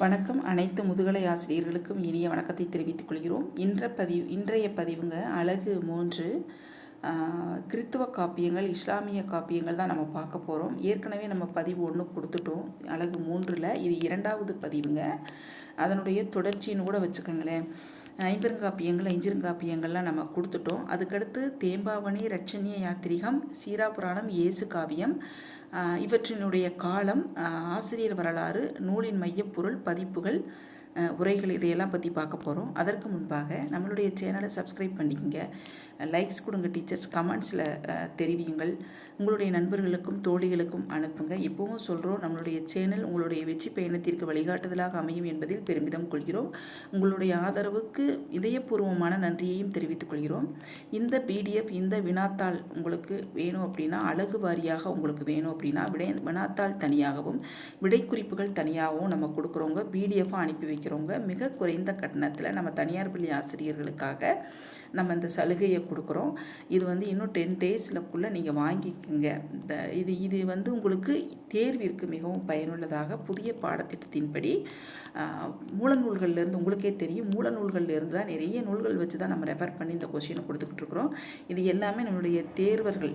வணக்கம். அனைத்து முதுகலை ஆசிரியர்களுக்கும் இனிய வணக்கத்தை தெரிவித்துக் கொள்கிறோம். இன்ற பதிவு இன்றைய பதிவுங்க அழகு மூன்று கிறித்துவ காப்பியங்கள் இஸ்லாமிய காப்பியங்கள் தான் நம்ம பார்க்க போகிறோம் ஏற்கனவே நம்ம பதிவு ஒன்று கொடுத்துட்டோம். அழகு மூன்றில் இது இரண்டாவது பதிவுங்க. அதனுடைய தொடர்ச்சின்னு கூட வச்சுக்கோங்களேன். ஐம்பெருங்காப்பியங்கள் ஐஞ்சிருங்காப்பியங்கள்லாம் நம்ம கொடுத்துட்டோம். அதுக்கடுத்து தேம்பாவணி ரட்சணிய யாத்திரிகம் சீராபுராணம் இயேசு காவியம் இவற்றினுடைய காலம் ஆசிரியர் வரலாறு நூலின் மையப்பொருள் பதிப்புகள் உரைகள் இதையெல்லாம் பற்றி பார்க்க போகிறோம் அதற்கு முன்பாக நம்மளுடைய சேனலை சப்ஸ்கிரைப் பண்ணிக்கோங்க. லைக்ஸ் கொடுங்க டீச்சர்ஸ் கமெண்ட்ஸில் தெரிவியுங்கள். உங்களுடைய நண்பர்களுக்கும் தோழிகளுக்கும் அனுப்புங்க. இப்போவும் சொல்கிறோம் நம்மளுடைய சேனல் உங்களுடைய வெற்றி பயணத்திற்கு வழிகாட்டுதலாக அமையும் என்பதில் பெருமிதம் கொள்கிறோம். உங்களுடைய ஆதரவுக்கு இதயபூர்வமான நன்றியையும் தெரிவித்துக் கொள்கிறோம். இந்த பிடிஎஃப் இந்த வினாத்தாள் உங்களுக்கு வேணும் அப்படின்னா அழகு வாரியாக உங்களுக்கு வேணும் அப்படின்னா விடை வினாத்தாள் தனியாகவும் விடை குறிப்புகள் தனியாகவும் நம்ம கொடுக்குறோங்க. பிடிஎஃபாக அனுப்பி படிக்கிறவங்க மிக குறைந்த கட்டணத்தில் நம்ம தனியார் பள்ளி ஆசிரியர்களுக்காக நம்ம இந்த சலுகையை கொடுக்குறோம். இது வந்து இன்னும் டென் டேஸ்லக்குள்ளே நீங்கள் வாங்கிக்கோங்க. இந்த இது இது வந்து உங்களுக்கு தேர்விற்கு மிகவும் பயனுள்ளதாக புதிய பாடத்திட்டத்தின்படி மூலநூல்கள்லேருந்து உங்களுக்கே தெரியும். மூலநூல்கள்லேருந்து தான் நிறைய நூல்கள் வச்சு தான் நம்ம ரெஃபர் பண்ணி இந்த கொஷினை கொடுத்துக்கிட்டு இருக்கிறோம். இது எல்லாமே நம்மளுடைய தேர்வர்கள்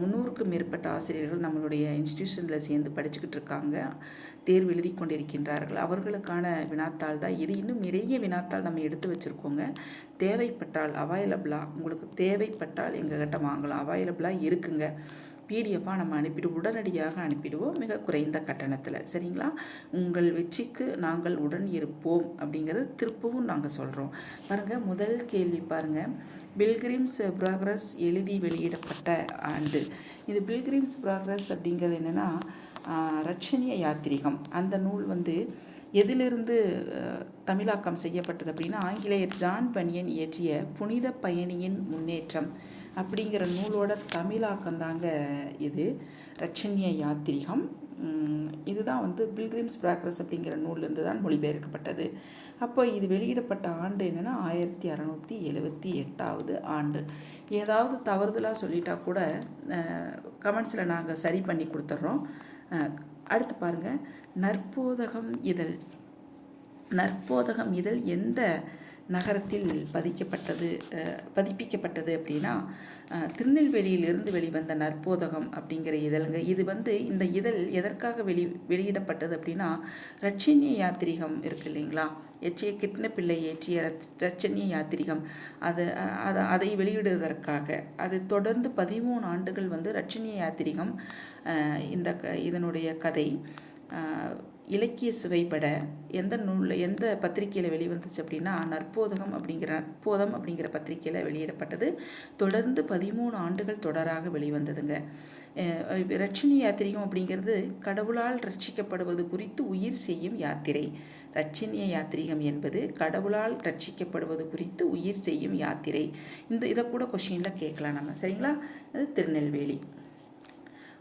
முந்நூறுக்கும் மேற்பட்ட ஆசிரியர்கள் நம்மளுடைய இன்ஸ்டிடியூஷனில் சேர்ந்து படிச்சுக்கிட்டு இருக்காங்க. தேர்வு எழுதி கொண்டிருக்கின்றார்கள். அவர்களுக்கான வினாத்தாள் தான். இது இன்னும் நிறைய வினாத்தாள் நம்ம எடுத்து வச்சுருக்கோங்க. தேவைப்பட்டால் அவைலபிளாக உங்களுக்கு தேவைப்பட்டால் எங்ககிட்ட வாங்கலாம். அவைலபிளாக இருக்குங்க. பிடிஎஃபாக நம்ம அனுப்பிடுவோம் உடனடியாக அனுப்பிடுவோம். மிக குறைந்த கட்டணத்தில். சரிங்களா? உங்கள் வெற்றிக்கு நாங்கள் உடன் இருப்போம் அப்படிங்கிறது திருப்பவும் நாங்கள் சொல்கிறோம் பாருங்கள் முதல் கேள்வி பாருங்கள் பில்கிரிம்ஸ் ப்ராக்ரஸ் எழுதி வெளியிடப்பட்ட ஆண்டு. இது பில்கிரிம்ஸ் ப்ராக்ரஸ் அப்படிங்கிறது என்னென்னா ரட்சணிய யாத்திரிகம். அந்த நூல் வந்து எதிலிருந்து தமிழாக்கம் செய்யப்பட்டது அப்படின்னா ஆங்கிலேயர் ஜான் பனியன் இயற்றிய புனித பயணியின் முன்னேற்றம் அப்படிங்கிற நூலோட தமிழாக்கம் தாங்க இது. ரட்சண்ய யாத்திரிகம். இதுதான் வந்து பில்கிரிம்ஸ் ப்ராக்ரஸ் அப்படிங்கிற நூல்லேருந்து தான் மொழிபெயர்க்கப்பட்டது. அப்போ இது வெளியிடப்பட்ட ஆண்டு என்னென்னா ஆயிரத்தி அறநூற்றி எழுபத்தி எட்டாவது ஆண்டு. ஏதாவது தவறுதலாக சொல்லிட்டா கூட கமெண்ட்ஸில் நாங்கள் சரி பண்ணி கொடுத்துட்றோம் அடுத்து பாருங்கள் நற்போதகம் இதழ். நற்போதகம் இதழ் எந்த நகரத்தில் பதிக்கப்பட்டது பதிப்பிக்கப்பட்டது அப்படின்னா திருநெல்வேலியிலிருந்து வெளிவந்த நற்போதகம் அப்படிங்கிற இதழுங்க. இது வந்து இந்த இதழ் எதற்காக வெளி வெளியிடப்பட்டது அப்படின்னா ரட்சணிய யாத்திரிகம் இருக்கு இல்லைங்களா? எச்சிய கிருட்ணப்பிள்ளை இயற்றிய ரத்- யாத்திரிகம். அது அதை அதை வெளியிடுவதற்காக. அது தொடர்ந்து பதிமூணு ஆண்டுகள் வந்து ரச்சனிய யாத்திரிகம் இந்த க இதனுடைய கதை. இலக்கிய சுவைப்பட. எந்த நூலில் எந்த பத்திரிக்கையில் வெளிவந்துச்சு அப்படின்னா நற்போதகம் அப்படிங்கிற நற்போதம் அப்படிங்கிற பத்திரிகையில் வெளியிடப்பட்டது. தொடர்ந்து பதிமூணு ஆண்டுகள் தொடராக வெளிவந்ததுங்க. ரட்சணி யாத்திரிகம் அப்படிங்கிறது கடவுளால் ரட்சிக்கப்படுவது குறித்து உயிர் செய்யும் யாத்திரை. ரட்சணிய யாத்திரிகம் என்பது கடவுளால் ரட்சிக்கப்படுவது குறித்து உயிர் செய்யும் யாத்திரை. இந்த இதை கூட கொஷினில் கேட்கலாம் நம்ம. சரிங்களா? அது திருநெல்வேலி.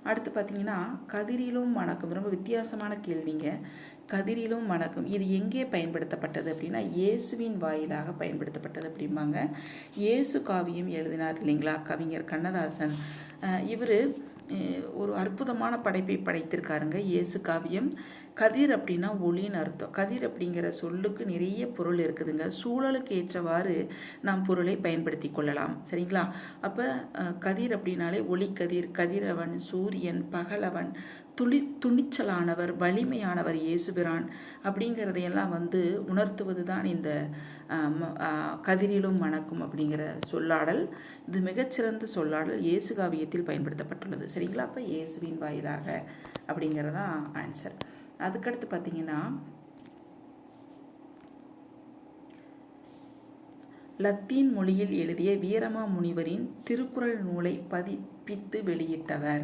அடுத்து பார்த்தீங்கன்னா கதிரிலும் மணக்கும் ரொம்ப வித்தியாசமான கேள்விங்க. கதிரிலும் மணக்கும் இது எங்கே பயன்படுத்தப்பட்டது அப்படின்னா இயேசுவின் வாயிலாக பயன்படுத்தப்பட்டது அப்படிம்பாங்க. இயேசு காவியம் எழுதினார் இல்லைங்களா? கவிஞர் கண்ணதாசன். இவர் ஒரு அற்புதமான படைப்பை படைத்திருக்காருங்க. இயேசு காவியம். கதிர் அப்படின்னா ஒளின்னு அர்த்தம். கதிர் அப்படிங்கிற சொல்லுக்கு நிறைய பொருள் இருக்குதுங்க. சூழலுக்கு ஏற்றவாறு நாம் பொருளை பயன்படுத்தி கொள்ளலாம். சரிங்களா? அப்போ கதிர் அப்படின்னாலே ஒளிக்கதிர். கதிரவன் சூரியன் பகலவன் துளி துணிச்சலானவர் வலிமையானவர் இயேசுபிரான் அப்படிங்கிறதையெல்லாம் வந்து உணர்த்துவது தான் இந்த ம- கதிரிலும் மணக்கும் அப்படிங்கிற சொல்லாடல். இது மிகச்சிறந்த சொல்லாடல். இயேசு காவியத்தில் பயன்படுத்தப்பட்டுள்ளது. சரிங்களா? அப்போ இயேசுவின் வாயிலாக அப்படிங்கிறதான் ஆன்சர் அதுக்கடுத்து பார்த்தீங்கன்னா லத்தீன் மொழியில் எழுதிய வீரமா முனிவரின் திருக்குறள் நூலை பதிப்பித்து வெளியிட்டவர்.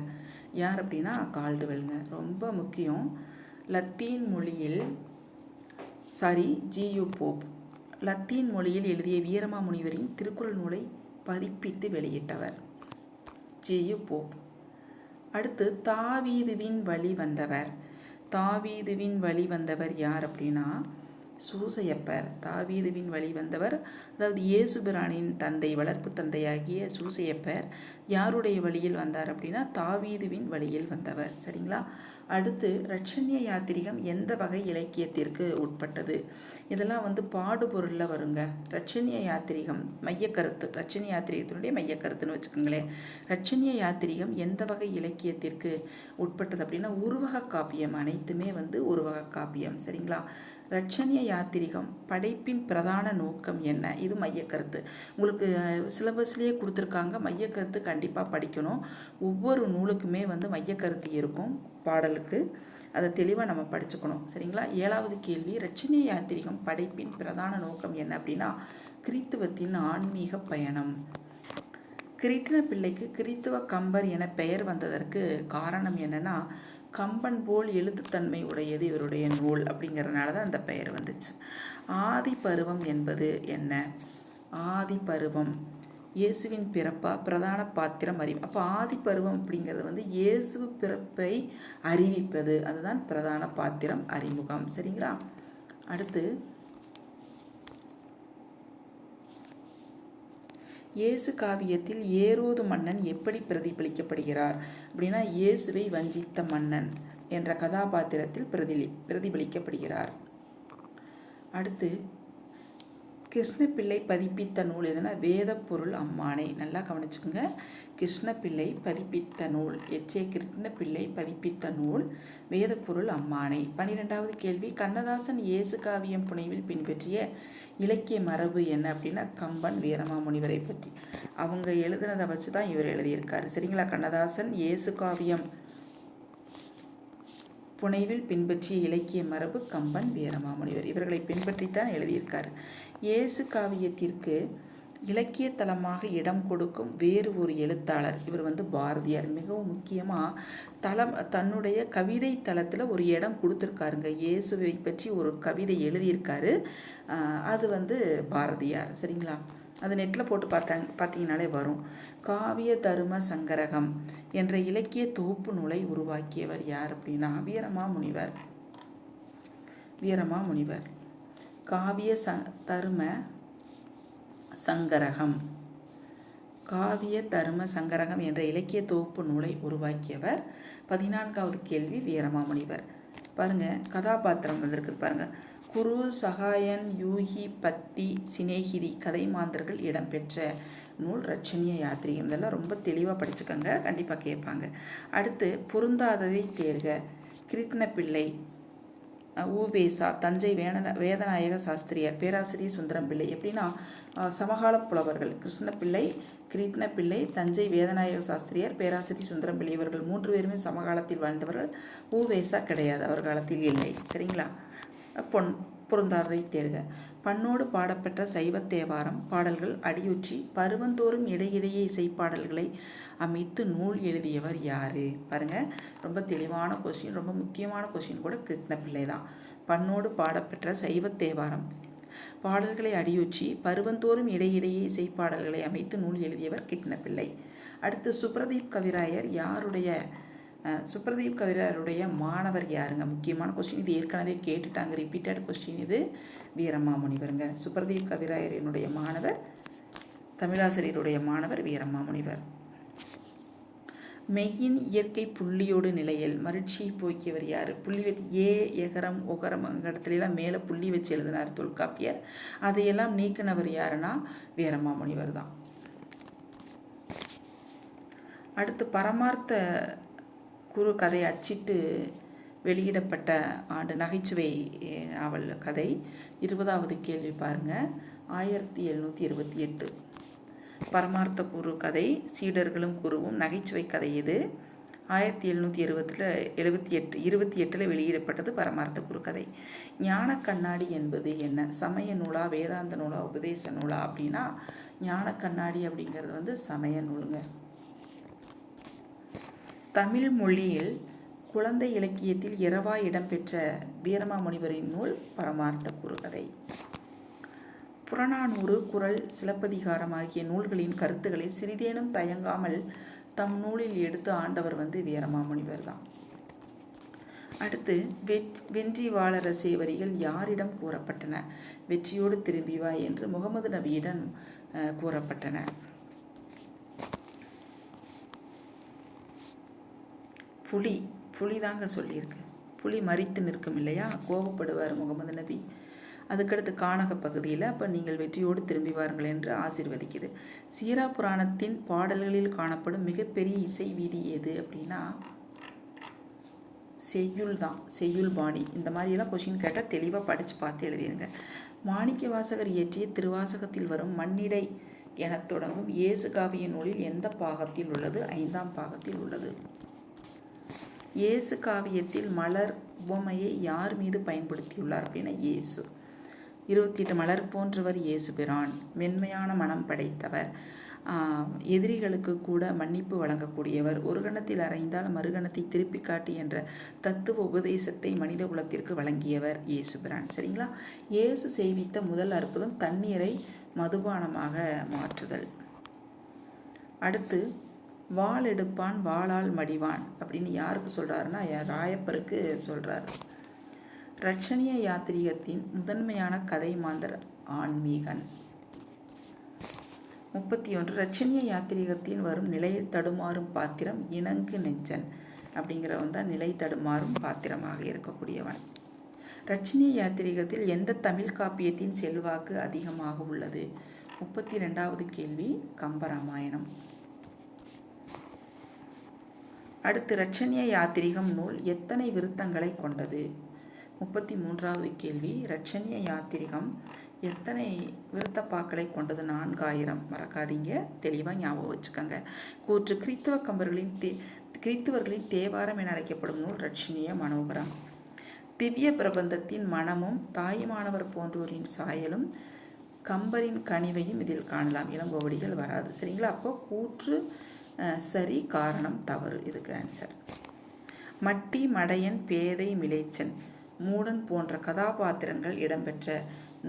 யார் அப்படின்னா கால்டுவெல்ங்க. ரொம்ப முக்கியம். லத்தீன் மொழியில் சாரி ஜியு போப் லத்தீன் மொழியில் எழுதிய வீரமா முனிவரின் திருக்குறள் நூலை பதிப்பித்து வெளியிட்டவர். ஜியு போப் அடுத்து தாவீதுவின் வழி வந்தவர். தாவீதுவின் வழி வந்தவர் யார் அப்படின்னா சூசையப்பர் தாவீதுவின் வழி வந்தவர் அதாவது இயேசுபிரானின் தந்தை வளர்ப்பு தந்தையாகிய சூசையப்பர் யாருடைய வழியில் வந்தார் அப்படின்னா தாவீதுவின் வழியில் வந்தவர். சரிங்களா? அடுத்து ரட்சண்ய யாத்திரிகம் எந்த வகை இலக்கியத்திற்கு உட்பட்டது? இதெல்லாம் வந்து பாடுபொருளில் வருங்க. ரட்சண்ய யாத்திரிகம் மையக்கருத்து ரட்சண்ய யாத்திரிகத்தினுடைய மையக்கருத்துன்னு வச்சுக்கோங்களேன். ரட்சண்ய யாத்திரிகம் எந்த வகை இலக்கியத்திற்கு உட்பட்டது அப்படின்னா உருவக காப்பியம் அனைத்துமே வந்து உருவக காப்பியம். சரிங்களா? ரட்சணிய யாத்திரிகம் படைப்பின் பிரதான நோக்கம் என்ன? இது மையக்கருத்து. உங்களுக்கு சிலபஸ்லேயே கொடுத்துருக்காங்க. மையக்கருத்து கண்டிப்பாக படிக்கணும். ஒவ்வொரு நூலுக்குமே வந்து மையக்கருத்து இருக்கும் பாடலுக்கு. அதை தெளிவாக நம்ம படிச்சுக்கணும். சரிங்களா? ஏழாவது கேள்வி ரட்சணிய யாத்திரிகம் படைப்பின் பிரதான நோக்கம் என்ன அப்படின்னா கிறித்துவத்தின் ஆன்மீக பயணம். கிரீட்டின பிள்ளைக்கு கிறித்துவ கம்பர் என பெயர் வந்ததற்கு காரணம் என்னென்னா கம்பன் போல் எழுத்துத்தன்மை உடையது இவருடைய நூல் அப்படிங்கிறதுனால தான் அந்த பெயர் வந்துச்சு. ஆதி பருவம் என்பது என்ன? ஆதி பருவம். இயேசுவின் பிறப்பா? பிரதான பாத்திரம் அறிவு அப்போ ஆதி பருவம் அப்படிங்கிறது வந்து இயேசு பிறப்பை அறிவிப்பது. அதுதான் பிரதான பாத்திரம் அறிமுகம். சரிங்களா? அடுத்து இயேசு காவியத்தில் ஏரோது மன்னன் எப்படி பிரதிபலிக்கப்படுகிறார்? அப்படின்னா இயேசுவை வஞ்சித்த மன்னன் என்ற கதாபாத்திரத்தில் பிரதிலி பிரதிபலிக்கப்படுகிறார். அடுத்து கிருஷ்ணப்பிள்ளை பதிப்பித்த நூல் எதுனா? வேத பொருள் அம்மானை. நல்லா கவனிச்சுக்கோங்க. கிருஷ்ணப்பிள்ளை பதிப்பித்த நூல். எச்சே கிருஷ்ணப்பிள்ளை பதிப்பித்த நூல். வேத பொருள் அம்மானை. பன்னிரெண்டாவது கேள்வி. கண்ணதாசன் இயேசு காவியம் புனைவில் பின்பற்றிய இலக்கிய மரபு என்ன அப்படின்னா கம்பன் வீரமாமுனிவரை பற்றி. அவங்க எழுதுனதை வச்சு தான் இவர் எழுதியிருக்காரு. சரிங்களா? கண்ணதாசன் இயேசு காவியம் புனைவில் பின்பற்றிய இலக்கிய மரபு கம்பன் வீரமாமுனிவர். இவர்களை பின்பற்றித்தான் எழுதியிருக்கார். இயேசு காவியத்திற்கு இலக்கிய தலமாக இடம் கொடுக்கும் வேறு ஒரு எழுத்தாளர். இவர் வந்து பாரதியார். மிகவும் முக்கியமாக தளம் தன்னுடைய கவிதை தளத்தில் ஒரு இடம் கொடுத்துருக்காருங்க. இயேசுவை பற்றி ஒரு கவிதை எழுதியிருக்காரு. அது வந்து பாரதியார். சரிங்களா? அது நெட்டில் போட்டு பார்த்தாங்க பார்த்தீங்கனாலே வரும். காவிய தரும சங்கரகம் என்ற இலக்கிய தொகுப்பு நூலை உருவாக்கியவர் யார் அப்படின்னா வீரமா முனிவர் வீரமா முனிவர் காவிய ச தரும சங்கரகம். காவிய தரும சங்கரகம் என்ற இலக்கிய தொகுப்பு நூலை உருவாக்கியவர் பதினான்காவது கேள்வி வீரமாமுனிவர். பாருங்க கதாபாத்திரம் வந்திருக்குது பாருங்க. குரு சகாயன் யூகி பத்தி சிநேகிதி கதை மாந்தர்கள் இடம்பெற்ற நூல் ரட்சணிய யாத்திரிகம் இதெல்லாம் ரொம்ப தெளிவாக படிச்சுக்கோங்க கண்டிப்பாக கேட்பாங்க. அடுத்து பொருந்தாததை தேர்க கிருஷ்ண பிள்ளை ஊவேசா தஞ்சை வேண வேதநாயக சாஸ்திரியார் பேராசிரியர் சுந்தரம் பிள்ளை எப்படின்னா சமகால புலவர்கள் கிருஷ்ணப்பிள்ளை கிருஷ்ணப்பிள்ளை தஞ்சை வேதநாயக சாஸ்திரியார் பேராசிரியர் சுந்தரம் பிள்ளை இவர்கள் மூன்று பேருமே சமகாலத்தில் வாழ்ந்தவர்கள். ஊவேசா கிடையாது அவர் காலத்தில் இல்லை. சரிங்களா? பொன் பொருந்தாததை தேர்க. பண்ணோடு பாடப்பெற்ற சைவத் தேவாரம் பாடல்கள் அடியுற்றி பருவந்தோறும் இடையிடையே இசைப்பாடல்களை அமைத்து நூல் எழுதியவர் யார்? பாருங்கள் ரொம்ப தெளிவான கொஷின் ரொம்ப முக்கியமான கொஷின் கூட கிருஷ்ணப்பிள்ளை தான். பண்ணோடு பாடப்பெற்ற சைவத் தேவாரம் பாடல்களை அடியுற்றி பருவந்தோறும் இடையிடையே இசைப்பாடல்களை அமைத்து நூல் எழுதியவர் கிருஷ்ணப்பிள்ளை அடுத்து சுப்ரதீப் கவிராயர் யாருடைய சுப்ரதீப் கவிராருடைய மாணவர் யாருங்க? முக்கியமான கொஸ்டின் இது ஏற்கனவே கேட்டுட்டாங்க. ரிப்பீட்டட் கொஸ்டின் இது. வீரமாமுனிவருங்க. சுப்ரதீப் கவிராயரினுடைய மாணவர். தமிழாசிரியருடைய மாணவர் வீரமாமுனிவர். மெய்யின் இயற்கை புள்ளியோடு நிலையில். மருட்சியை போக்கியவர் யார்? புள்ளி வச்சு ஏ எகரம் ஒகரம் இடத்துலலாம் மேலே புள்ளி வச்சு எழுதினார் தொல்காப்பியர். அதையெல்லாம் நீக்கினவர் யாருன்னா? வீரமாமுனிவர் தான். அடுத்து பரமார்த்த குறு கதை அச்சிட்டு வெளியிடப்பட்ட ஆண்டு நகைச்சுவை நாவல் கதை. இருபதாவது கேள்வி பாருங்கள் ஆயிரத்தி எழுநூற்றி இருபத்தி எட்டு. பரமார்த்த குரு கதை சீடர்களும் குருவும் நகைச்சுவை கதை இது ஆயிரத்தி எழுநூற்றி எழுபத்தில் எழுபத்தி எட்டு இருபத்தி எட்டில் வெளியிடப்பட்டது பரமார்த்த குரு கதை. ஞான கண்ணாடி என்பது என்ன? சமய நூலா வேதாந்த நூலா உபதேச நூலா அப்படின்னா ஞான கண்ணாடி அப்படிங்கிறது வந்து சமய நூலுங்க. தமிழ் மொழியில் குழந்தை இலக்கியத்தில் இரவா இடம்பெற்ற வீரமாமுனிவரின் நூல் பரமார்த்த குறுகதை. புறநானூறு குரல் சிலப்பதிகாரம் ஆகிய நூல்களின் கருத்துக்களை சிறிதேனும் தயங்காமல் தம் நூலில் எடுத்து ஆண்டவர் வந்து வீரமாமுனிவர் தான். அடுத்து வெற் வென்றி வாழற சேவரிகள் யாரிடம் கூறப்பட்டன? வெற்றியோடு திரும்பி வா என்று முகமது நபியிடம் கூறப்பட்டன. புலி புலி தாங்க சொல்லியிருக்கு. புலி மறித்து நிற்கும் இல்லையா? கோபப்படுவார் முகமது நபி. அதுக்கடுத்து காணக பகுதியில் அப்போ நீங்கள் வெற்றியோடு திரும்பி வாருங்கள் என்று ஆசிர்வதிக்குது. சீரா புராணத்தின் பாடல்களில் காணப்படும் மிகப்பெரிய இசை வீதி எது அப்படின்னா செய்யுள் தான் செய்யுள் பாணி. இந்த மாதிரியெல்லாம் கொஷின் கேட்டால் தெளிவாக படித்து பார்த்து எழுதிருங்க. மாணிக்க வாசகர் இயற்றிய திருவாசகத்தில் வரும் மண்ணிடை எனத் தொடங்கும் இயேசு காவிய நூலில் எந்த பாகத்தில் உள்ளது? ஐந்தாம் பாகத்தில் உள்ளது. இயேசு காவியத்தில் மலர் உவமையை யார் மீது பயன்படுத்தியுள்ளார் அப்படின்னா இயேசு. இருபத்தி எட்டு மலர் போன்றவர் இயேசு பிரான் மென்மையான மனம் படைத்தவர். எதிரிகளுக்கு கூட மன்னிப்பு வழங்கக்கூடியவர். ஒரு கணத்தில் அறைந்தால் மறுகணத்தை திருப்பி காட்டி என்ற தத்துவ உபதேசத்தை மனித குலத்திற்கு வழங்கியவர் இயேசு பிரான் சரிங்களா? இயேசு செய்வித்த முதல் அற்புதம் தண்ணீரை மதுபானமாக மாற்றுதல். அடுத்து வாள் எடுப்பான் வாளால் மடிவான் அப்படின்னு யாருக்கு சொல்கிறாருன்னா ராயப்பருக்கு சொல்கிறாரு ரட்சணிய யாத்திரிகத்தின் முதன்மையான கதை மாந்தர் ஆன்மீகன். முப்பத்தி ஒன்று ரட்சணிய யாத்திரிகத்தின் வரும் நிலை தடுமாறும் பாத்திரம் இணங்கு நெஞ்சன் அப்படிங்கிறவன் தான் நிலை தடுமாறும் பாத்திரமாக இருக்கக்கூடியவன். ரட்சணிய யாத்திரிகத்தில் எந்த தமிழ் காப்பியத்தின் செல்வாக்கு அதிகமாக உள்ளது? முப்பத்தி ரெண்டாவது கேள்வி கம்பராமாயணம். அடுத்து ரட்சணிய யாத்திரிகம் நூல் எத்தனை விருத்தங்களை கொண்டது? முப்பத்தி மூன்றாவது கேள்வி. ரட்சணிய யாத்திரிகம் எத்தனை விருத்தப்பாக்களை கொண்டது? நான்காயிரம். மறக்காதீங்க. தெளிவாக ஞாபகம் வச்சுக்கோங்க. கூற்று கிறித்துவ கம்பர்களின் தே கிறித்துவர்களின் தேவாரம் என அழைக்கப்படும் நூல் ரட்சணிய மனோகரம். திவ்ய பிரபந்தத்தின் மனமும் தாயுமானவர் போன்றோரின் சாயலும் கம்பரின் கனிவையும் இதில் காணலாம். இளங்கோவடிகள் வராது. சரிங்களா? அப்போ கூற்று சரி காரணம் தவறு. இதுக்கு ஆன்சர் மட்டி மடையன் பேதை மிளைச்சன் மூடன் போன்ற கதாபாத்திரங்கள் இடம்பெற்ற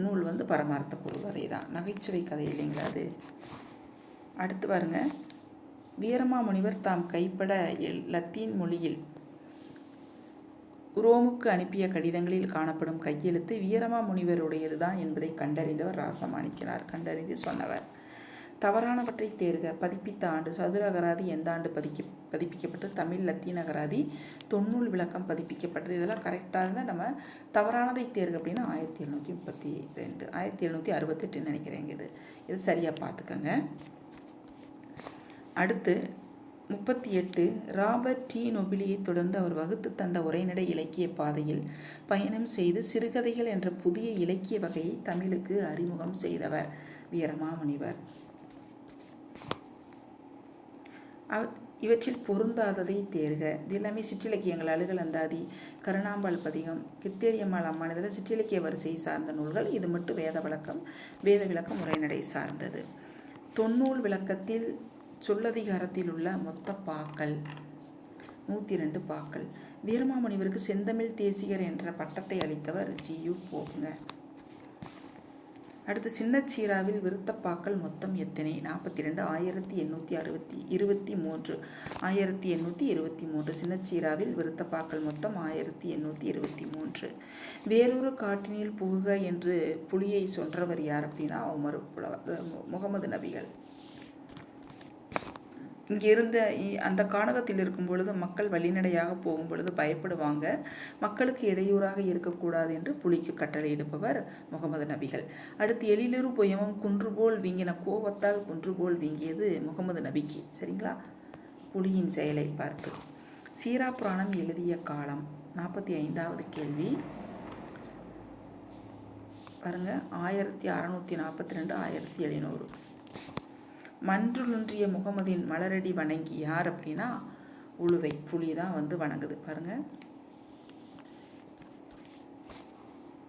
நூல் வந்து பரமார்த்த குருகதை தான் நகைச்சுவை கதை இல்லைங்களா அது? அடுத்து பாருங்க. வீரமாமுனிவர் தாம் கைப்பட லத்தீன் மொழியில் உரோமுக்கு அனுப்பிய கடிதங்களில் காணப்படும் கையெழுத்து வீரமாமுனிவருடையது தான் என்பதை கண்டறிந்தவர் ராசமாணிக்கிறார் கண்டறிந்து சொன்னவர். தவறானவற்றை தேர்க பதிப்பித்த ஆண்டு சதுர அகராதி எந்த ஆண்டு பதிக்க பதிப்பிக்கப்பட்டது? தமிழ் லத்தீன் அகராதி தொன்னூல் விளக்கம் பதிப்பிக்கப்பட்டது. இதெல்லாம் கரெக்டாக இருந்தால் நம்ம தவறானதை தேர்க அப்படின்னா ஆயிரத்தி எழுநூற்றி முப்பத்தி ரெண்டு ஆயிரத்தி எழுநூற்றி அறுபத்தெட்டுன்னு நினைக்கிறேங்க இது. இது சரியாக பார்த்துக்கோங்க. அடுத்து முப்பத்தி எட்டு ராபர்ட் டி நொபிலியை தொடர்ந்து அவர் வகுத்து தந்த உரைநடை இலக்கிய பாதையில் பயணம் செய்து சிறுகதைகள் என்ற புதிய இலக்கிய வகையை தமிழுக்கு அறிமுகம் செய்தவர் வீரமாமுனிவர். இவற்றில் பொருந்தாததை தேர்க. இது எல்லாமே சிற்றிலக்கியங்கள் அழுகல் அந்தாதி. கருணாம்பாள் பதிகம். கித்தேரியம்மாள் அம்மானதில் சிற்றிலக்கிய வரிசை சார்ந்த நூல்கள். இது மட்டும் வேத வழக்கம். வேத விளக்கம் உரைநடை சார்ந்தது. தொன்னூல் விளக்கத்தில் சொல்லதிகாரத்தில் உள்ள மொத்த பாக்கள். நூற்றி ரெண்டு பாக்கள். வீரமாமுனிவருக்கு செந்தமிழ் தேசிகர் என்ற பட்டத்தை அளித்தவர் ஜியு போங்க அடுத்து சின்னச்சீராவில் விருத்தப்பாக்கள் மொத்தம் எத்தனை? நாற்பத்தி ரெண்டு ஆயிரத்தி எண்ணூற்றி அறுபத்தி இருபத்தி மூன்று. ஆயிரத்தி எண்ணூற்றி இருபத்தி மூன்று. சின்னச்சீராவில் விருத்தப்பாக்கள் மொத்தம் ஆயிரத்தி எண்ணூற்றி இருபத்தி மூன்று. வேறொரு காட்டினில் புகுக என்று புலியை சொன்றவர் யார் அப்படின்னா உமர் புலவர் முகமது நபிகள். இங்கே இருந்த அந்த காடகத்தில் இருக்கும் பொழுது மக்கள் வழிநடையாக போகும் பொழுது பயப்படுவாங்க. மக்களுக்கு இடையூறாக இருக்கக்கூடாது என்று புலிக்கு கட்டளையிடுப்பவர் முகமது நபிகள். அடுத்து எழிலிரு புயமும் குன்று போல் வீங்கின கோபத்தால் குன்றுபோல் வீங்கியது முகமது நபிக்கு. சரிங்களா? புலியின் செயலை பார்த்து. சீரா புராணம் எழுதிய காலம். நாற்பத்தி ஐந்தாவது கேள்வி. பாருங்க. ஆயிரத்தி அறநூற்றி நாற்பத்தி ரெண்டு ஆயிரத்தி எழுநூறு. மன்றுலுன்றிய முகமதின் மலரடி வணங்கி யார் அப்படின்னா உழுவை புலி தான் வந்து வணங்குது. பாருங்க.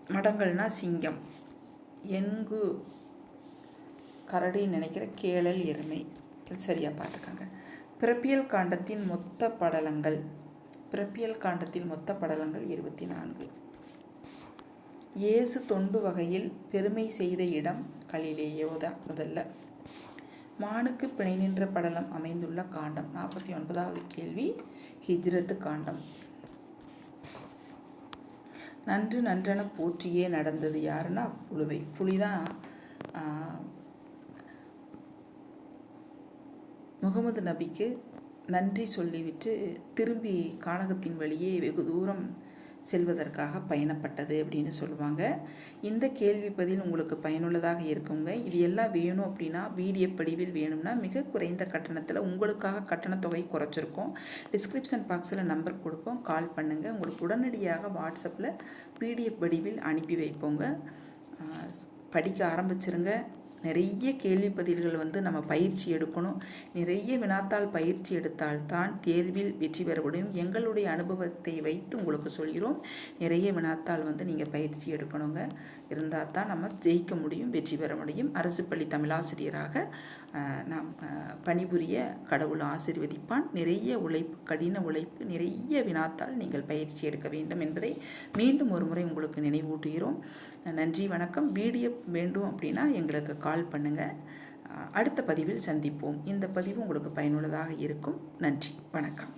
மடங்கள்னா சிங்கம். எங்கு? கரடின்னு நினைக்கிற கேளல் எருமை. இது சரியாக பார்த்துக்கோங்க. பிறப்பியல் காண்டத்தின் மொத்த படலங்கள். பிறப்பியல் காண்டத்தின் மொத்த படலங்கள் இருபத்தி நான்கு. இயேசு தொண்டு வகையில் பெருமை செய்த இடம் கலிலேயோதான் முதல்ல. மானுக்கு பிணை நின்ற படலம் அமைந்துள்ள காண்டம். நாற்பத்தி ஒன்பதாவது கேள்வி ஹிஜ்ரத்து காண்டம். நன்று நன்றென போற்றியே நடந்தது யாருன்னா? புழுவை. புலிதான் முகமது நபிக்கு நன்றி சொல்லிவிட்டு திரும்பி கானகத்தின் வழியே வெகு தூரம் செல்வதற்காக பயணப்பட்டது அப்படின்னு சொல்லுவாங்க. இந்த கேள்வி பதில் உங்களுக்கு பயனுள்ளதாக இருக்குங்க. இது எல்லாம் வேணும் அப்படின்னா வீடியோ படிவில் வேணும்னா மிக குறைந்த கட்டணத்தில் உங்களுக்காக கட்டணத்தொகை குறைச்சிருக்கோம். டிஸ்கிரிப்ஷன் பாக்ஸில் நம்பர் கொடுப்போம். கால் பண்ணுங்கள் உங்களுக்கு உடனடியாக வாட்ஸ்அப்பில் பிடிஎஃப் வடிவில் அனுப்பி வைப்போங்க. படிக்க ஆரம்பிச்சிருங்க. நிறைய கேள்வி பதில்கள் வந்து நம்ம பயிற்சி எடுக்கணும். நிறைய வினாத்தால் பயிற்சி எடுத்தால் தான் தேர்வில் வெற்றி பெற முடியும். எங்களுடைய அனுபவத்தை வைத்து உங்களுக்கு சொல்கிறோம். நிறைய வினாத்தால் வந்து நீங்கள் பயிற்சி எடுக்கணுங்க. இருந்தால் தான் நம்ம ஜெயிக்க முடியும் வெற்றி பெற முடியும். அரசு பள்ளி தமிழாசிரியராக நாம் பணிபுரிய கடவுள் ஆசிர்வதிப்பான். நிறைய உழைப்பு கடின உழைப்பு நிறைய வினாத்தால் நீங்கள் பயிற்சி எடுக்க வேண்டும் என்பதை மீண்டும் ஒரு முறை உங்களுக்கு நினைவூட்டுகிறோம். நன்றி வணக்கம். வீடியோ வேண்டும் அப்படின்னா எங்களுக்கு கால் கால் பண்ணுங்கள் அடுத்த பதிவில் சந்திப்போம். இந்த பதிவு உங்களுக்கு பயனுள்ளதாக இருக்கும். நன்றி. வணக்கம்.